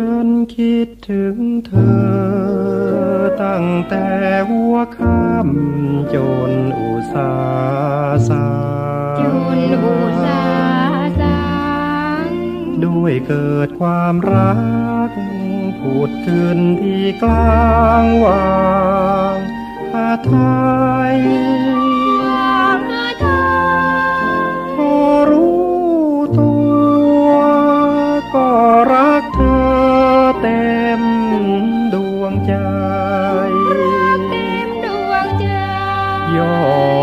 ฉันคิดถึงเธอ ตั้งแต่หัวค่ำจนอุตสาสาจนอุตสาสางด้วยเกิดความรักพูดขึ้นที่กลางวางหาไทยควา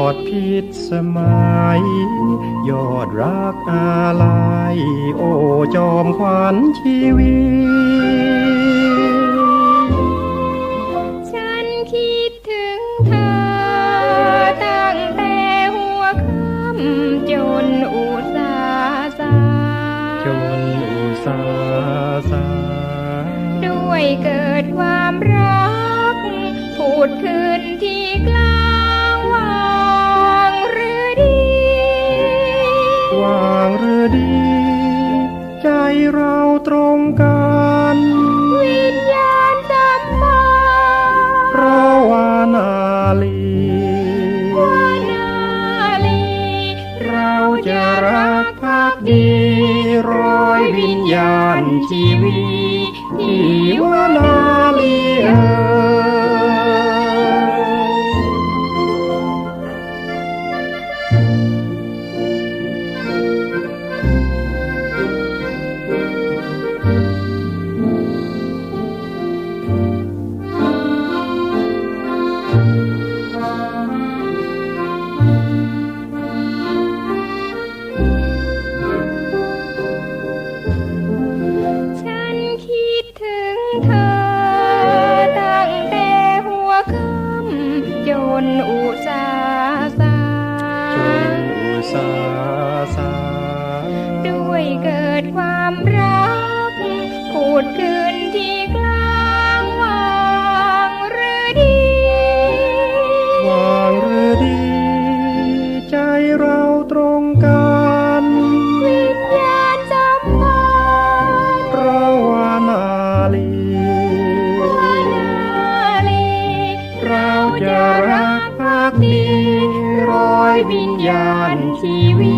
อดพิษสมัย ยอดรักอาลัยโอ้จอมขวัญชีวิต ฉันคิดถึงเธอ ตั้งแต่หัวค่ำจนอุตสาสางจนอุตสาสาด้วยเกิดความรัก พูดขึ้นที่ก เราตรงกัน วิญญาณสัมพันธ์เพราะว่านาลีวานาลี เราจะรักภักดีร้อยวิญญาณชีวิตที่วานา นอุสาสาจนอุสาสาด้วยเกิดความรักพูดขึ้นที่กลางวางหรือดีวางหรือดี ใจเราตรงกันวิญญาณจำมันเระวานาลีวานาลีเราจะ วิญญาณชีวิต